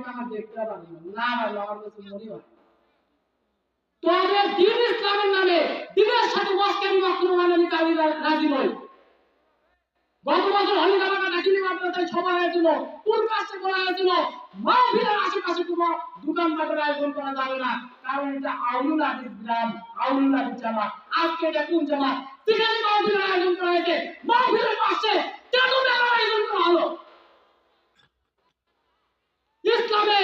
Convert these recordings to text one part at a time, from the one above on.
আপনি আমার দেখতে পারবেন না ভাই আমার কাছে মনে তবে দিন ইসলামের নামে দিনের সাথে আমি রাজি নই গত বছর সভা হয়েছিল করা হয়েছিল মাহফিলের আশেপাশে কোনো দোকানপাটের আয়োজন করা যাবে না কারণ এটা আউলুল হাদিস গ্রাম আউলুল জামাত আজকে এটা কোন জামাত? সেখানে মাহফিলের আয়োজন করা হয়েছে মাহফিলের পাশে কেন মেলার আয়োজন করা হলো ইসলামে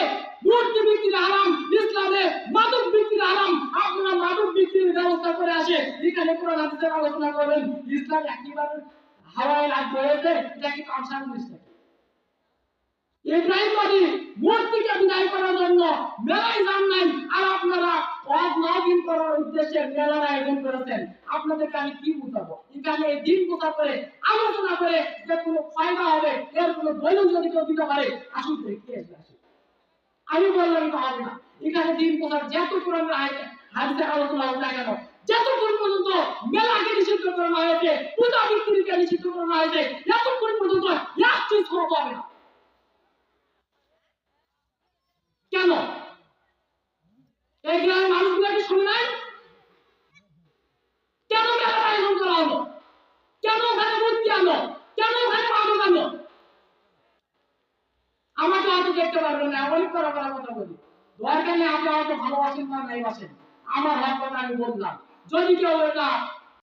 মূর্তি বিক্রি হারাম, ইসলামে মাদক বিক্রি হারাম। আপনারা মাদক বিক্রির ব্যবস্থা করে আসে এখানে কোরআন হাদিসের আলোচনা করবেন। ইসলাম একেবারে হাওয়ায় লাগবে হয়েছে। এটা কি কনসার্ন মিস্টেক ইব্রাহিম নবী মূর্তিকে বিদায় করার জন্য মেলায় যান নাই। আর আপনারা অজ দিন করার উদ্দেশ্যে মেলার আয়োজন করেছেন। আপনাদেরকে আমি কি বুঝাবো? এখানে এই দিন বোঝা করে আলোচনা করে যে কোনো ফায়দা হবে, এর কোনো দলিল যদি কেউ দিতে পারে, আসুন এসে আসুন আমি বললাম হবে না। এখানে দিন বোঝার যত পুরানো হাদিসে আলোচনা হোক না কেন? যতক্ষণ পর্যন্ত মেলাকে নিষিদ্ধ করানো হয়েছে পূজা বিক্রিকে নিষিদ্ধ করানো হয়েছে যতক্ষণ পর্যন্ত এক চিজ সরব হবে না। কেন এই গ্রামের মানুষগুলো কি শুনে নাই কেন মেলার আয়োজন করা হলো কেন ওখানে মূর্তি আনো কেন ওখানে মাদক আনো আমাকে হয়তো দেখতে পারবেন না অনেক করা করার কথা বলি দরকার নেই আপনি হয়তো ভালোবাসেন না, নাই বাসেন আমার হক কথা আমি বললাম। যদি কেউ এটা